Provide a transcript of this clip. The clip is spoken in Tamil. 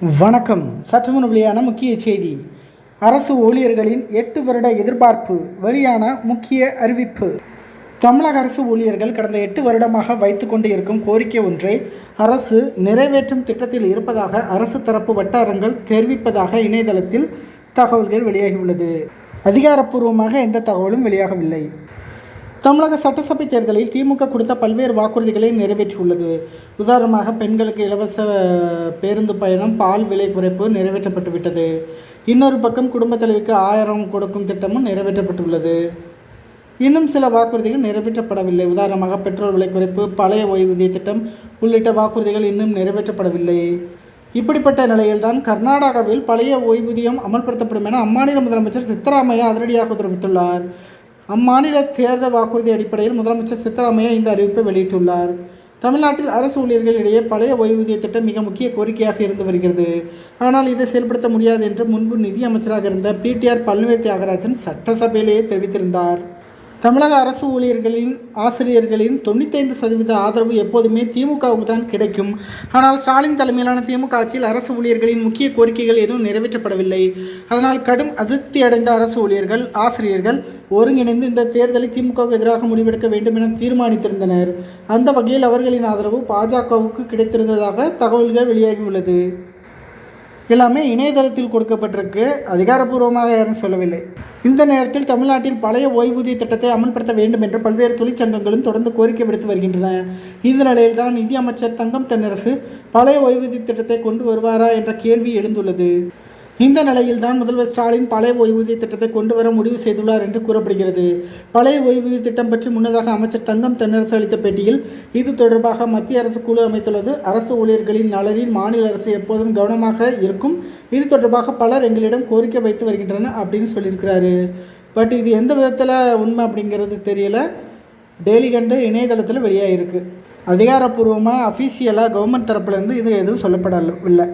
வணக்கம். சற்றுமுன் வெளியான முக்கிய செய்தி. அரசு ஊழியர்களின் எட்டு வருட எதிர்பார்ப்பு வெளியான முக்கிய அறிவிப்பு. தமிழக அரசு ஊழியர்கள் கடந்த எட்டு வருடமாக வைத்து கொண்டு இருக்கும் கோரிக்கை ஒன்றை அரசு நிறைவேற்றும் திட்டத்தில் இருப்பதாக அரசு தரப்பு வட்டாரங்கள் தெரிவிப்பதாக இணையதளத்தில் தகவல்கள் வெளியாகியுள்ளது. அதிகாரப்பூர்வமாக எந்த தகவலும் வெளியாகவில்லை. தமிழக சட்டசபை தேர்தலில் திமுக கொடுத்த பல்வேறு வாக்குறுதிகளை நிறைவேற்றியுள்ளது. உதாரணமாக பெண்களுக்கு இலவச பேருந்து பயணம் பால் விலை குறைப்பு நிறைவேற்றப்பட்டுவிட்டது இன்னொரு பக்கம் குடும்பத் தலைவிக்கு ஆயிரம் கொடுக்கும் திட்டமும் நிறைவேற்றப்பட்டுள்ளது. இன்னும் சில வாக்குறுதிகள் நிறைவேற்றப்படவில்லை. உதாரணமாக பெட்ரோல் விலை குறைப்பு பழைய ஓய்வூதிய திட்டம் உள்ளிட்ட வாக்குறுதிகள் இன்னும் நிறைவேற்றப்படவில்லை. இப்படிப்பட்ட நிலையில்தான் கர்நாடகாவில் பழைய ஓய்வூதியம் அமல்படுத்தப்படும் என அம்மாநில முதலமைச்சர் சித்தராமையா அதிரடியாக உத்தரவிட்டுள்ளார். அம்மாநில தேர்தல் வாக்குறுதி அடிப்படையில் முதலமைச்சர் சித்தராமையா இந்த அறிவிப்பை வெளியிட்டுள்ளார். தமிழ்நாட்டில் அரசு ஊழியர்களிடையே பழைய ஓய்வூதிய திட்டம் மிக முக்கிய கோரிக்கையாக இருந்து வருகிறது. ஆனால் இதை செயல்படுத்த முடியாது என்று முன்பு நிதி அமைச்சராக இருந்த பிடிஆர் பழனிவேல் தியாகராஜன் சட்டசபையிலேயே தெரிவித்திருந்தார். தமிழக அரசு ஊழியர்களின் ஆசிரியர்களின் தொண்ணூத்தைந்து சதவீத ஆதரவு எப்போதுமே திமுகவுக்கு தான் கிடைக்கும். ஆனால் ஸ்டாலின் தலைமையிலான திமுக ஆட்சியில் அரசு ஊழியர்களின் முக்கிய கோரிக்கைகள் எதுவும் நிறைவேற்றப்படவில்லை. அதனால் கடும் அதிருப்தி அடைந்த அரசு ஊழியர்கள் ஆசிரியர்கள் ஒருங்கிணைந்து இந்த தேர்தலை திமுகவுக்கு எதிராக முடிவெடுக்க வேண்டும் என தீர்மானித்திருந்தனர். அந்த வகையில் அவர்களின் ஆதரவு பாஜகவுக்கு கிடைத்திருந்ததாக தகவல்கள் வெளியாகியுள்ளது. எல்லாமே இணையதளத்தில் கொடுக்கப்பட்டிருக்கு. அதிகாரப்பூர்வமாக யாரும் சொல்லவில்லை. இந்த நேரத்தில் தமிழ்நாட்டில் பழைய ஓய்வூதிய திட்டத்தை அமல்படுத்த வேண்டும் என்று பல்வேறு தொழிற்சங்கங்களும் தொடர்ந்து கோரிக்கை விடுத்து வருகின்றன. இந்த நிலையில்தான் நிதி அமைச்சர் தங்கம் தென்னரசு பழைய ஓய்வூதிய திட்டத்தை கொண்டு வருவாரா என்ற கேள்வி எழுந்துள்ளது. இந்த நிலையில்தான் முதல்வர் ஸ்டாலின் பழைய ஓய்வூதிய திட்டத்தை கொண்டு வர முடிவு செய்துள்ளார் என்று கூறப்படுகிறது. பழைய ஓய்வூதிய திட்டம் பற்றி முன்னதாக அமைச்சர் தங்கம் தென்னரசு அளித்த பேட்டியில் இது தொடர்பாக மத்திய அரசு குழு அமைத்துள்ளது. அரசு ஊழியர்களின் நலனில் மாநில அரசு எப்போதும் கவனமாக இருக்கும். இது தொடர்பாக பலர் எங்களிடம் கோரிக்கை வைத்து வருகின்றனர் அப்படின்னு சொல்லியிருக்கிறாரு. பட் இது எந்த விதத்தில் உண்மை அப்படிங்கிறது தெரியல. டெய்லி கண்டு இணையதளத்தில் வெளியாகிருக்கு அதிகாரப்பூர்வமாக அஃபீஷியலாக கவர்மெண்ட் தரப்புலேருந்து இது எதுவும் சொல்லப்படவில்லை